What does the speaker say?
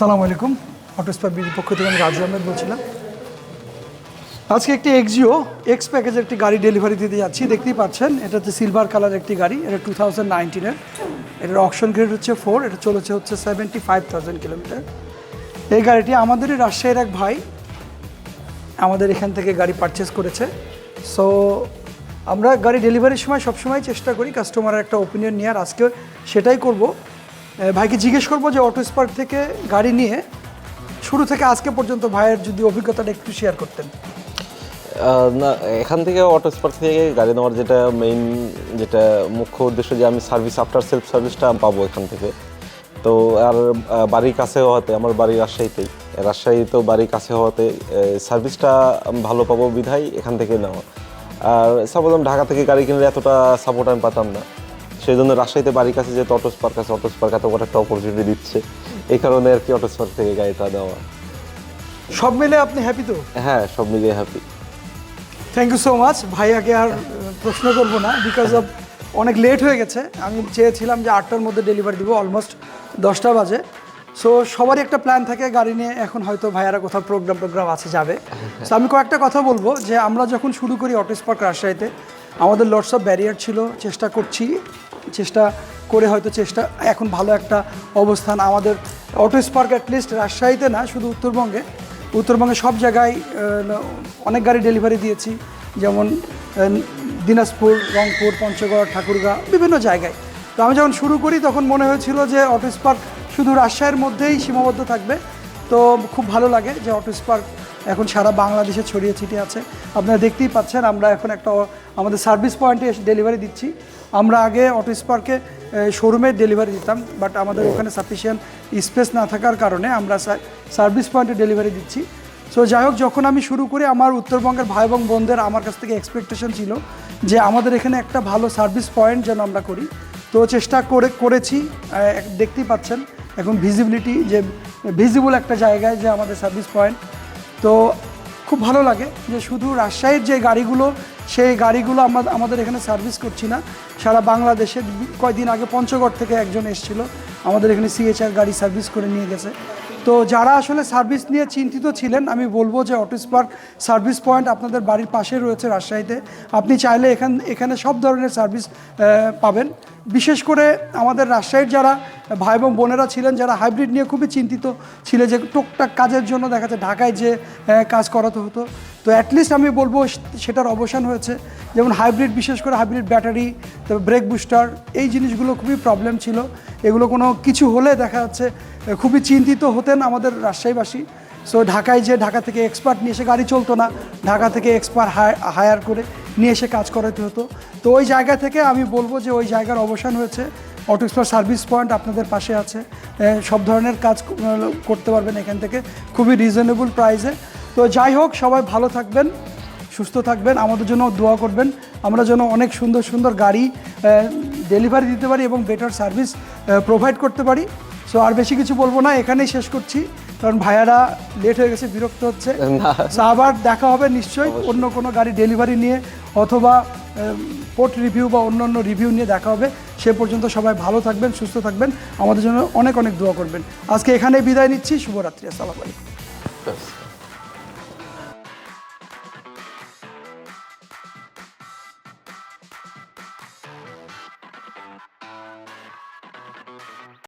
আসসালামু আলাইকুম। অটোস্পার বিডির পক্ষ থেকে আমি রাজু আহমেদ বলছিলাম। আজকে একটি এক্সিও এক্স প্যাকেজের একটি গাড়ি ডেলিভারি দিতে যাচ্ছি। দেখতেই পাচ্ছেন, এটা হচ্ছে সিলভার কালার একটি গাড়ি। এটা টু থাউজেন্ড নাইনটিনের এটার অপশন গ্রেড হচ্ছে ফোর এটা চলেছে হচ্ছে সেভেন্টি ফাইভ থাউজেন্ড কিলোমিটার এই গাড়িটি আমাদেরই রাজশাহীর এক ভাই আমাদের এখান থেকে গাড়ি পারচেস করেছে। সো আমরা গাড়ি ডেলিভারির সময় সবসময় চেষ্টা করি কাস্টমারের একটা ওপিনিয়ন নেওয়ার। আজকে সেটাই করব। ভাইকে জিজ্ঞেস করব যে অটো স্পার্ক থেকে গাড়ি নিয়ে শুরু থেকে আজকে পর্যন্ত ভাইয়ের যদি অভিজ্ঞতাটা একটু শেয়ার করতেন। না, এখান থেকে অটো স্পার্ক থেকে গাড়ি নেওয়ার যেটা মেইন যেটা মুখ্য উদ্দেশ্য যে আমি সার্ভিস আফটার সেলফ সার্ভিসটা পাবো এখান থেকে। তো আর বাড়ির কাছে হওয়াতে আমার বাড়ি রাজশাহীতেই। রাজশাহী তো বাড়ির কাছে হওয়াতে সার্ভিসটা ভালো পাবো বিধায় এখান থেকে নেওয়া। আর সাপোজ ঢাকা থেকে গাড়ি কিনলে এতটা সাপোর্ট আমি পাতাম না। সেই জন্য রাজশাহীতে বাড়ির কাছে যেহেতু অটো স্পার্ক আছে অটো স্পার্ক এত বড় একটা অপরচুনিটি দিচ্ছে। এই কারণে আর কি অটো স্পার্ক থেকে গাড়িটা দেওয়া। সব মিলে আপনি হ্যাপি তো? হ্যাঁ সব মিলিয়ে happy thank you so much ভাইয়াকে আর প্রশ্ন করব না বিকজ অফ অনেক লেট হয়ে গেছে। আমি চেয়েছিলাম যে আটটার মধ্যে ডেলিভারি দিব অলমোস্ট দশটা বাজে। সো সবারই একটা প্ল্যান থাকে গাড়ি নিয়ে এখন হয়তো ভাইয়ারা কোথাও প্রোগ্রাম টোগ্রাম আছে যাবে। সো আমি কয়েকটা কথা বলব যে আমরা যখন শুরু করি অটো স্পার্ক রাজশাহীতে আমাদের লটস অফ ব্যারিয়ার ছিল চেষ্টা করছি চেষ্টা করে হয়তো চেষ্টা, এখন ভালো একটা অবস্থান আমাদের অটো স্পার্ক অ্যাটলিস্ট রাজশাহীতে না, শুধু উত্তরবঙ্গে। উত্তরবঙ্গে সব জায়গায় অনেক গাড়ি ডেলিভারি দিয়েছি, যেমন দিনাজপুর, রংপুর, পঞ্চগড়, ঠাকুরগাঁ, বিভিন্ন জায়গায়। তো আমি যখন শুরু করি, তখন মনে হয়েছিল যে অটো স্পার্ক শুধু রাজশাহীর মধ্যেই সীমাবদ্ধ থাকবে। তো খুব ভালো লাগে যে অটো স্পার্ক এখন সারা বাংলাদেশে ছড়িয়ে ছিটিয়ে আছে। আপনারা দেখতেই পাচ্ছেন, আমরা এখন একটা, আমাদের সার্ভিস পয়েন্টে এসে ডেলিভারি দিচ্ছি। আমরা আগে অটো স্পার্কে শোরুমে ডেলিভারি দিতাম বাট আমাদের ওখানে সাফিসিয়েন্ট স্পেস না থাকার কারণে আমরা সার্ভিস পয়েন্টে ডেলিভারি দিচ্ছি। সো যাই হোক, যখন আমি শুরু করি, আমার উত্তরবঙ্গের ভাই এবং বোনদের আমার কাছ থেকে এক্সপেকটেশন ছিল যে আমাদের এখানে একটা ভালো সার্ভিস পয়েন্ট যেন আমরা করি। তো চেষ্টা করে, করেছি দেখতেই পাচ্ছেন, এখন ভিজিবিলিটি যে ভিজিবল একটা জায়গায় যে আমাদের সার্ভিস পয়েন্ট তো খুব ভালো লাগে যে শুধু রাজশাহীর যে গাড়িগুলো, সেই গাড়িগুলো আমরা আমাদের এখানে সার্ভিস করছি না। সারা বাংলাদেশে কয়দিন আগে পঞ্চগড় থেকে একজন এসেছিল। আমাদের এখানে সিএচআর গাড়ি সার্ভিস করে নিয়ে গেছে। তো যারা আসলে সার্ভিস নিয়ে চিন্তিত ছিলেন, আমি বলব যে অটিস পার্ক সার্ভিস পয়েন্ট আপনাদের বাড়ির পাশে রয়েছে রাজশাহীতে। আপনি চাইলে এখান, এখানে সব ধরনের সার্ভিস পাবেন। বিশেষ করে আমাদের রাজশাহীর যারা ভাই এবং বোনেরা ছিলেন, যারা হাইব্রিড নিয়ে খুবই চিন্তিত ছিল যে টুকটাক কাজের জন্য দেখা যায় ঢাকায় যে কাজ করাতে হতো। তো অ্যাটলিস্ট আমি বলব সেটার অবসান হয়েছে। যেমন হাইব্রিড বিশেষ করে হাইব্রিড ব্যাটারি তারপর ব্রেক বুস্টার এই জিনিসগুলো খুবই প্রবলেম ছিল। এগুলো কোনো কিছু হলে দেখা যাচ্ছে খুবই চিন্তিত হতেন আমাদের রাজশাহীবাসী। সো ঢাকায় যে, ঢাকা থেকে এক্সপার্ট নিয়ে এসে গাড়ি চলতো না, ঢাকা থেকে এক্সপার্ট হায়ার করে নিয়ে এসে কাজ করাতে হতো। তো ওই জায়গা থেকে আমি বলব যে, ওই জায়গার অবসান হয়েছে। অটো এক্সপার্ট সার্ভিস পয়েন্ট আপনাদের পাশে আছে। সব ধরনের কাজ করতে পারবেন এখান থেকে। খুবই রিজনেবল প্রাইসে তো যাই হোক সবাই ভালো থাকবেন সুস্থ থাকবেন আমাদের জন্য দোয়া করবেন। আমরা যেন অনেক সুন্দর সুন্দর গাড়ি ডেলিভারি দিতে পারি এবং বেটার সার্ভিস প্রোভাইড করতে পারি। সো আর বেশি কিছু বলব না এখানেই শেষ করছি। কারণ ভাইয়ারা লেট হয়ে গেছে বিরক্ত হচ্ছে। আবার দেখা হবে নিশ্চয়ই অন্য কোনো গাড়ি ডেলিভারি নিয়ে অথবা পোর্ট রিভিউ বা অন্য অন্য রিভিউ নিয়ে দেখা হবে। সে পর্যন্ত সবাই ভালো থাকবেন সুস্থ থাকবেন। আমাদের জন্য অনেক অনেক দোয়া করবেন। আজকে এখানে বিদায় নিচ্ছি। শুভরাত্রি। আসসালামু আলাইকুম।